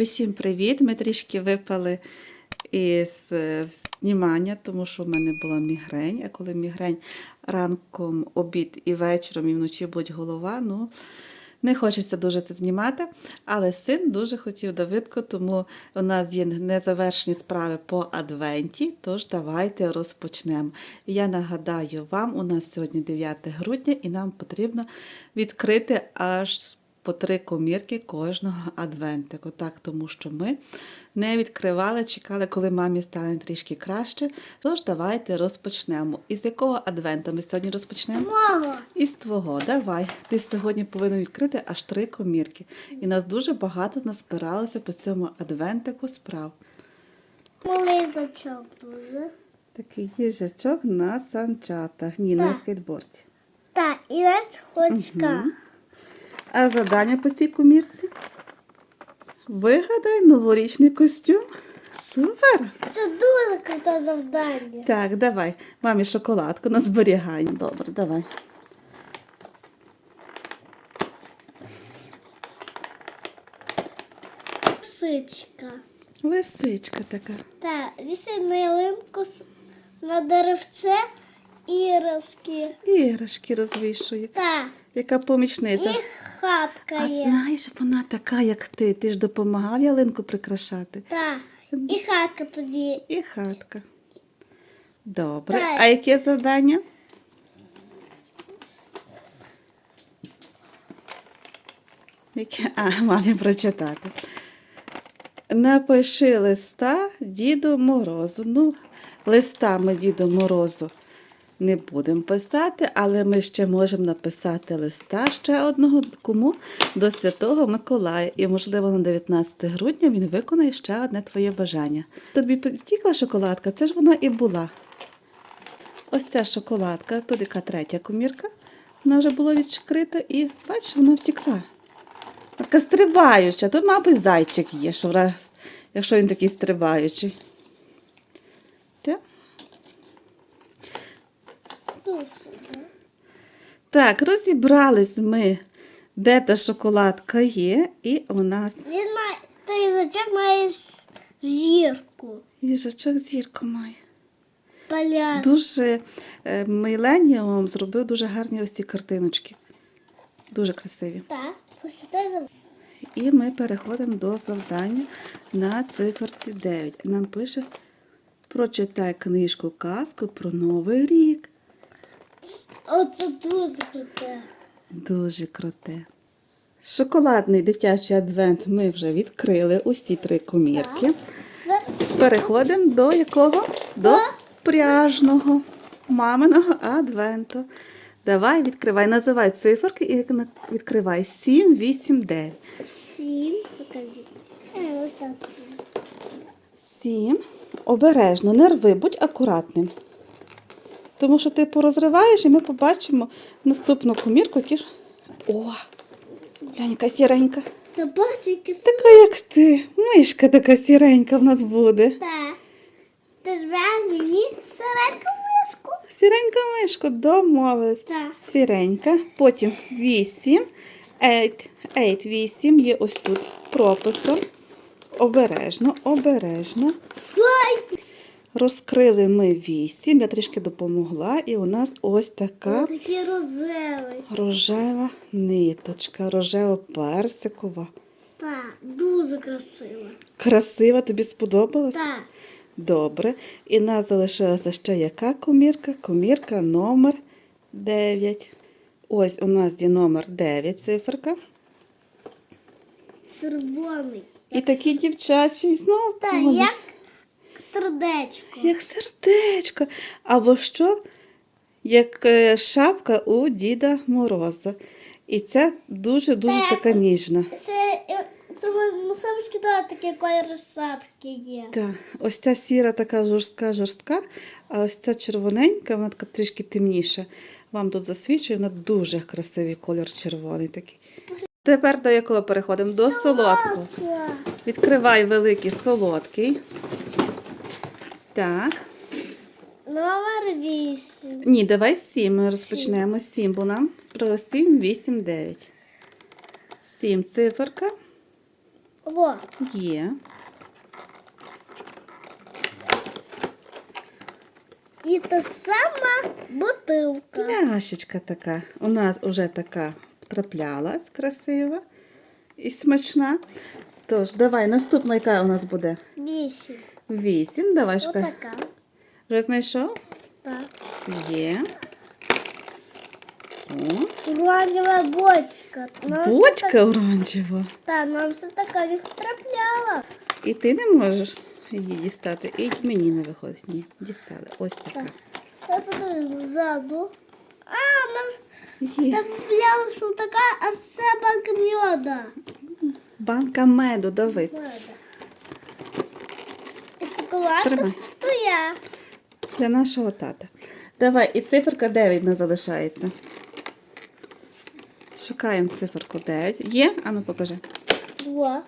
Усім привіт! Ми трішки випали із е, знімання, тому що в мене була мігрень. А коли мігрень ранком, обід і вечором, і вночі будь голова, ну не хочеться дуже це знімати. Але син дуже хотів Давидко, тому у нас є незавершені справи по адвенті. Тож давайте розпочнемо. Я нагадаю вам, у нас сьогодні 9 грудня, і нам потрібно відкрити аж по три комірки кожного адвентику. Так, тому що ми не відкривали, чекали, коли мамі стане трішки краще. Тож давайте розпочнемо. Із якого адвента ми сьогодні розпочнемо? Із твого, давай. Ти сьогодні повинен відкрити аж три комірки. І нас дуже багато назбиралося по цьому адвентику справ. малий значок дуже. Такий їжачок на санчатах, ні, на скейтборді. Так, і нас хочка. А завдання по цій комірці? Вигадай новорічний костюм. Супер! Це дуже круте завдання. Так, давай. Мамі шоколадку на зберігання. Добре, давай. Сичка. Лисичка така. Так, на ялинку на деревце іграшки. Іграшки розвішує. Так, Яка помічниця. і хатка А є. знаєш, вона така, як ти. Ти ж допомагав ялинку прикрашати. Так, і хатка тоді. І хатка. Добре. Так. А яке завдання? Яке? А, мамі прочитати. Напиши листа Діду Морозу. Ну, листа ми Діду Морозу не будемо писати, але ми ще можемо написати листа ще одного кому до Святого Миколая. І, можливо, на 19 грудня він виконає ще одне твоє бажання. Тобі потікла шоколадка, це ж вона і була. Ось ця шоколадка, тут яка третя комірка. Вона вже була відкрита і, бачиш, вона втекла. Така стрибаюча. Тут, мабуть, зайчик є, що раз, якщо він такий стрибаючий. Так? Тут сюди. Так, розібрались ми, де та шоколадка є, і у нас Він має, той їжачок має зірку. їжачок зірку має. Паляс. Дуже е, Міленіум зробив дуже гарні ось ці картиночки. Дуже красиві. Так, посідай І ми переходимо до завдання на циферці 9. Нам пише: прочитай книжку казку про Новий рік. Оце дуже круте. Дуже круте. Шоколадний дитячий адвент ми вже відкрили усі три комірки. Переходимо до якого? До пряжного маминого адвенту. Давай, відкривай, називай циферки і відкривай 7, 8, 9. Сім. Покажи. Е, ось там сім. 7. Обережно, не рви, будь акуратним. Тому що ти порозриваєш і ми побачимо наступну комірку, які ж. О! Глянь, яка сіренька. Та Така, як ти. Мишка така сіренька в нас буде. Та. Ти зв'яз мені сиреньку миску. Сіренька мишко, домовились. Так. Сіренька. Потім 8. 8, 8, 8 є ось тут прописом. Обережно, обережно. Файті. Розкрили ми 8. Я трішки допомогла, і у нас ось така рожева ниточка, рожево-персикова. Так, дуже красиво. Красива, тобі сподобалась? Так. Добре. І в нас залишилася ще яка комірка? Комірка номер 9. Ось у нас є номер 9 циферка. Червоний. І такий дівчачий знов. Так, як сердечко. як сердечко. Або що? Як е, шапка у Діда Мороза. І ця дуже-дуже Так. така ніжна. Це, е, це на самочки теж такі кольори шапки є. Так, ось ця сіра така жорстка, жорстка, а ось ця червоненька, вона така трішки темніша. Вам тут засвічує, вона дуже красивий колір червоний такий. Тепер до якого переходимо? До солодкого. Відкривай великий солодкий. Так. Номер вісім. Ні, давай сім. Ми розпочнемо з бо нам справа 7, 8, 9. Сім циферка. Во. Є. І та сама бутилка. Пляшечка така. У нас вже така траплялась красива і смачна. Тож, давай, наступна, яка у нас буде? Вісім. Вісім. Давай, шукай. Отака. Вже знайшов? Так. Є. О, Оранжева бочка. Нам все бочка оранжева. так- Та, нам все така не втрапляла. І ти не можеш її дістати. І мені не виходить. Ні, дістали. Ось така. Так. Я подивлюсь ззаду. А, нам Є. втрапляла така, а це банка мьода. Банка меду, Давид. Меда. І шоколадка, Тримай. то я. Для нашого тата. Давай, і циферка 9 не залишається. Шукаємо циферку 9. Є? Ану покажи. Два.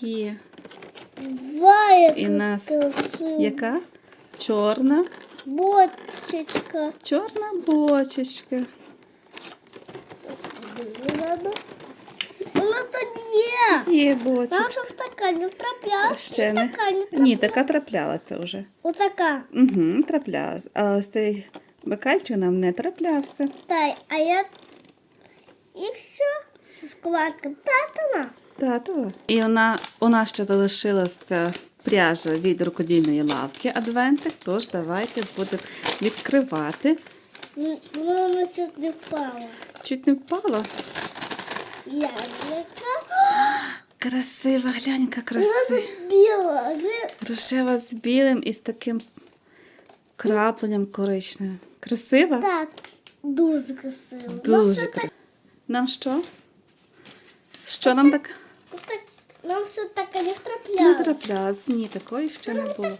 Є. Два, яка І нас красива. Яка? Чорна. Бочечка. Чорна бочечка. Вона тут є. Є бочечка. Наша в така не втраплялася. Ще не. Така не Ні, така траплялася вже. Отака. Угу, траплялася. А ось цей бокальчик нам не траплявся. Та, а я... І все. З шоколадком. Татана. Татова. І вона, у нас ще залишилася пряжа від рукодільної лавки адвентик, тож давайте будемо відкривати. Вона на не впала. Чуть не впала. Красива, глянь, яка красива. Не- Рожева з білим і з таким крапленням коричневим. Красива? Так, дуже красиво. Нам Дуже красива. Нам що? Що нам так? нам все таке не Не втраплялося. траплялось. Ні, такої ще не було.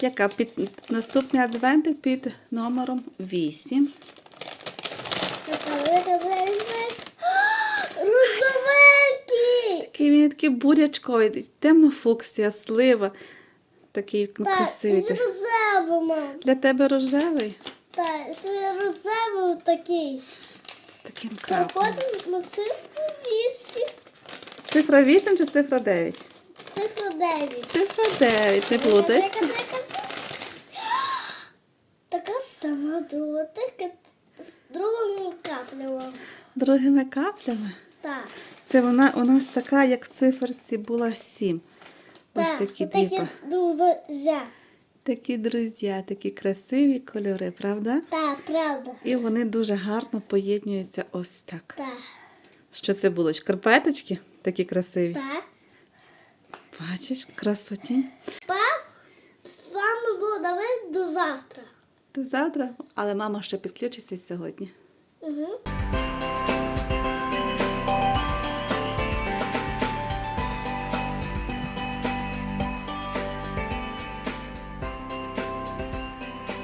Яка під наступний адвентик під номером 8. Такий він такий бурячковий, темно-фуксія, слива. Такий ну, Так, красивий. з рожевим. Для тебе рожевий Так, з рожевим такий. з таким краплем. Проходимо на цифру 8. Цифра 8 чи цифра 9? Цифра 9. Цифра 9, не плутається. Така сама друга, тільки з другим каплею. Другими каплями. Так. Це вона у нас така, як в циферці була 7. Ось Так, такі дві. друзі. Такі друзі, такі красиві кольори, правда? Так, правда. І вони дуже гарно поєднуються ось так. Так. Що це було? Шкарпеточки такі красиві. Так. Бачиш, красоті. Па, з вами було Давид до завтра. До завтра, але мама ще підключиться сьогодні. Угу.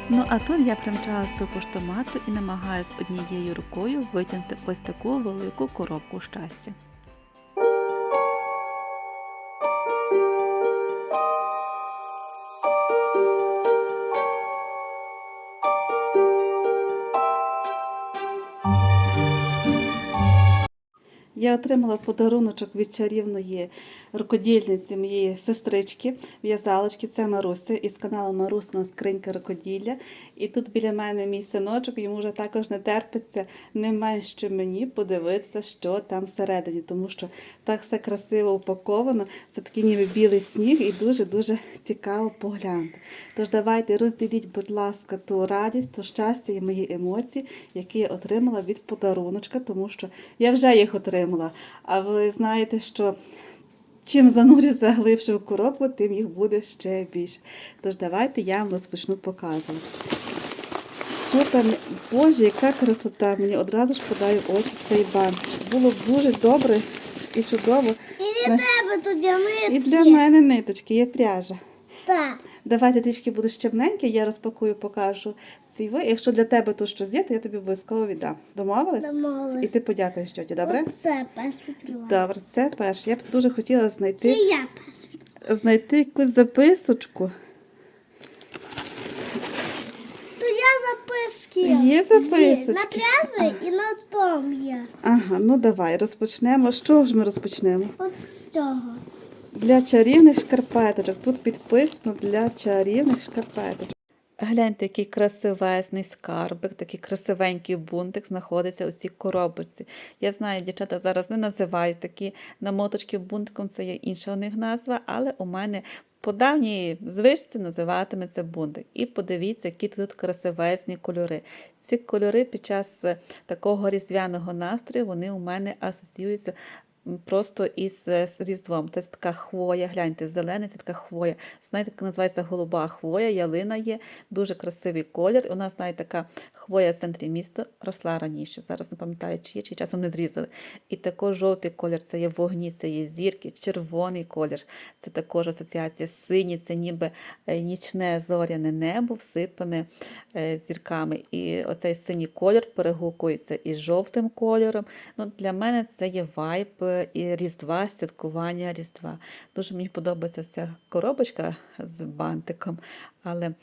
Ну а тут я примчалась до поштомату і намагаюсь однією рукою витягнути ось таку велику коробку щастя. Я отримала подаруночок від чарівної рукодільниці моєї сестрички, в'язалочки. Це Маруси із каналу Марусина скринька рукоділля. І тут біля мене мій синочок, йому вже також не терпиться не менше мені подивитися, що там всередині, тому що так все красиво упаковано. Це такий ніби білий сніг і дуже-дуже цікаво поглянути. Тож давайте розділіть, будь ласка, ту радість, то щастя і мої емоції, які я отримала від подаруночка, тому що я вже їх отримала. А ви знаєте, що чим занурюся глибше в коробку, тим їх буде ще більше. Тож давайте я вам розпочну показувати. Що там, Боже, яка красота! Мені одразу ж подає в очі цей банчик. Було дуже добре і чудово. І для тебе тут дянитки. І для мене ниточки, є пряжа. Так. Давайте трішки буде щебненьке, я розпакую, покажу ці ви. Якщо для тебе тут щось є, то я тобі обов'язково віддам. Домовились? І ти подякуєш тьоті, добре? Оце пес відкриває. Добре, це перше. Я б дуже хотіла Це знайти, я пес відкриваю. знайти якусь записочку. То я записки. Є записочки? На пряжі і на тому є. Ага, ну давай розпочнемо. З чого ж ми розпочнемо? От з цього. Для чарівних шкарпеточок. Тут підписано для чарівних шкарпеточок. Гляньте, який красивезний скарбик, такий красивенький бунтик знаходиться у цій коробочці. Я знаю, дівчата зараз не називають такі намоточки бунтиком, це є інша у них назва, але у мене по давній звичці називатиметься бунтик. І подивіться, які тут красивезні кольори. Ці кольори під час такого різдвяного настрою вони у мене асоціюються просто із е, Різдвом. Це така хвоя, гляньте, зелена, це така хвоя. Знаєте, як називається голуба хвоя, ялина є, дуже красивий колір. У нас навіть така хвоя в центрі міста росла раніше. Зараз не пам'ятаю, чи є, чи часом не зрізали. І також жовтий колір це є вогні, це є зірки, червоний колір. Це також асоціація синій, це ніби е, нічне зоряне небо, всипане е, зірками. І оцей синій колір перегукується із жовтим кольором. Ну, для мене це є вайб і Різдва, святкування Різдва. Дуже мені подобається ця коробочка з бантиком, але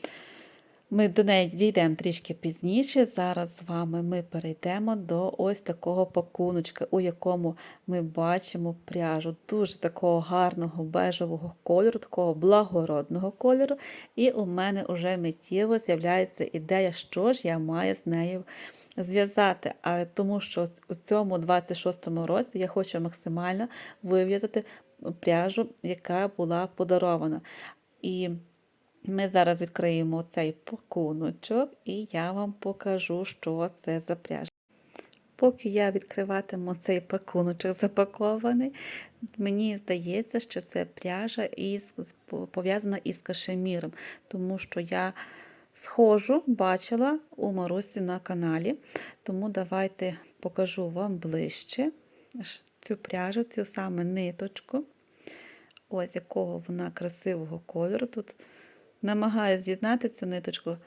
ми до неї дійдемо трішки пізніше. Зараз з вами ми перейдемо до ось такого пакуночка, у якому ми бачимо пряжу дуже такого гарного бежевого кольору, такого благородного кольору. І у мене вже миттєво з'являється ідея, що ж я маю з нею зв'язати. А тому що у цьому 26-му році я хочу максимально вив'язати пряжу, яка була подарована. І ми зараз відкриємо цей пакуночок, і я вам покажу, що це за пряжа. Поки я відкриватиму цей пакуночок запакований, мені здається, що це пряжа пов'язана із кашеміром, тому що я схожу бачила у Марусі на каналі. Тому давайте покажу вам ближче цю пряжу, цю саме ниточку. Ось якого вона красивого кольору. Тут намагаюся з'єднати цю ниточку.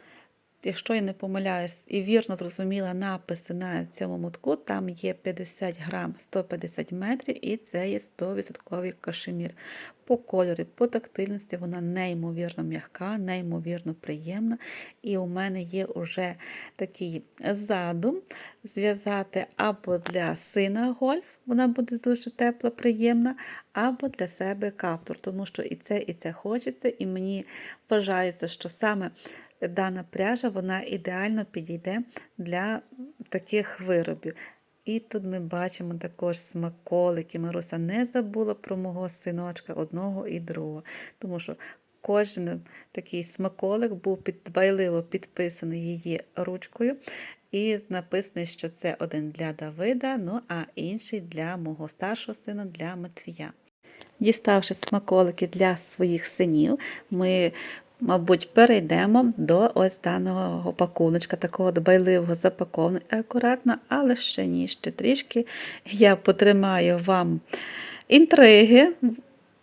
Якщо я не помиляюсь і вірно зрозуміла написи на цьому мотку, там є 50 грам 150 метрів, і це є 100% кашемір. По кольорі, по тактильності вона неймовірно м'яка, неймовірно приємна. І у мене є вже такий задум зв'язати або для сина гольф, вона буде дуже тепла, приємна, або для себе каптур, тому що і це, і це хочеться, і мені вважається, що саме дана пряжа вона ідеально підійде для таких виробів. І тут ми бачимо також смаколики. Маруся не забула про мого синочка одного і другого, тому що кожен такий смаколик був підбайливо підписаний її ручкою. І написано, що це один для Давида, ну а інший для мого старшого сина, для Матвія. Діставши смаколики для своїх синів, ми мабуть, перейдемо до ось даного пакуночка, такого дбайливого запакованого акуратно, але ще ні, ще трішки. Я потримаю вам інтриги.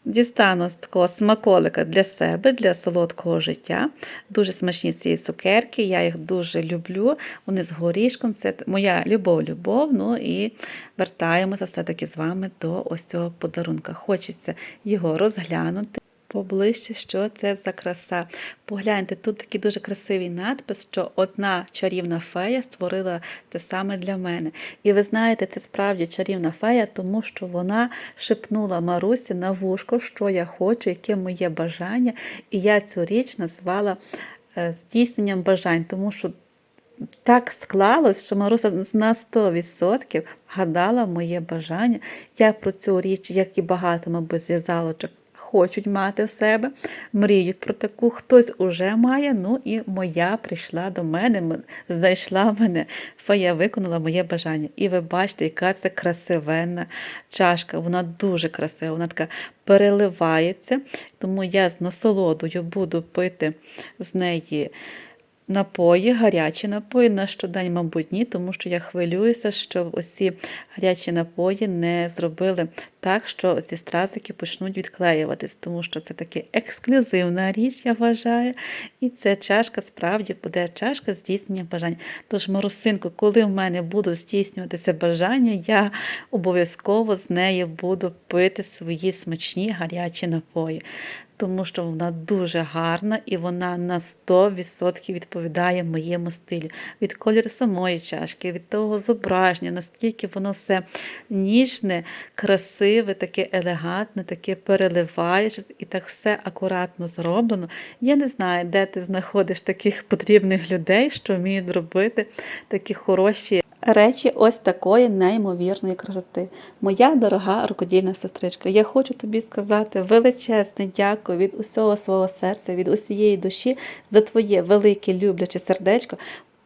Дістану з такого смаколика для себе, для солодкого життя. Дуже смачні ці цукерки, я їх дуже люблю. Вони з горішком, це моя любов-любов. Ну і вертаємося все-таки з вами до ось цього подарунка. Хочеться його розглянути поближче, що це за краса. Погляньте, тут такий дуже красивий надпис, що одна чарівна фея створила це саме для мене. І ви знаєте, це справді чарівна фея, тому що вона шепнула Марусі на вушко, що я хочу, яке моє бажання. І я цю річ назвала е, здійсненням бажань, тому що так склалось, що Маруся на 100% гадала моє бажання. Я про цю річ, як і багато, мабуть, зв'язалочок, хочуть мати в себе, мріють про таку, хтось уже має. Ну і моя прийшла до мене, знайшла мене, фея виконала моє бажання. І ви бачите, яка це красивенна чашка. Вона дуже красива, вона така переливається. Тому я з насолодою буду пити з неї. Напої, гарячі напої на щодень, мабуть, ні, тому що я хвилююся, що ці гарячі напої не зробили так, що ці стразики почнуть відклеюватись, тому що це таки ексклюзивна річ, я вважаю. І ця чашка справді буде чашка здійснення бажань. Тож, Марусинку, коли в мене будуть здійснюватися бажання, я обов'язково з нею буду пити свої смачні гарячі напої. Тому що вона дуже гарна і вона на 100% відповідає моєму стилю. Від кольору самої чашки, від того зображення, наскільки воно все ніжне, красиве, таке елегантне, таке переливаюче і так все акуратно зроблено. Я не знаю, де ти знаходиш таких потрібних людей, що вміють робити такі хороші речі ось такої неймовірної красоти. Моя дорога рукодільна сестричка, я хочу тобі сказати величезне дякую від усього свого серця, від усієї душі за твоє велике любляче сердечко.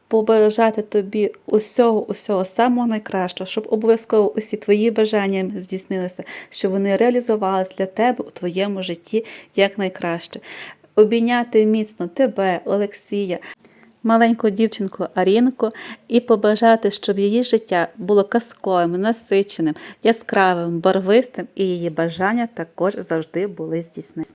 Побажати тобі усього, усього самого найкращого, щоб обов'язково усі твої бажання здійснилися, щоб вони реалізувалися для тебе у твоєму житті якнайкраще. Обійняти міцно тебе, Олексія, маленьку дівчинку Арінку і побажати, щоб її життя було казковим, насиченим, яскравим, барвистим, і її бажання також завжди були здійснені.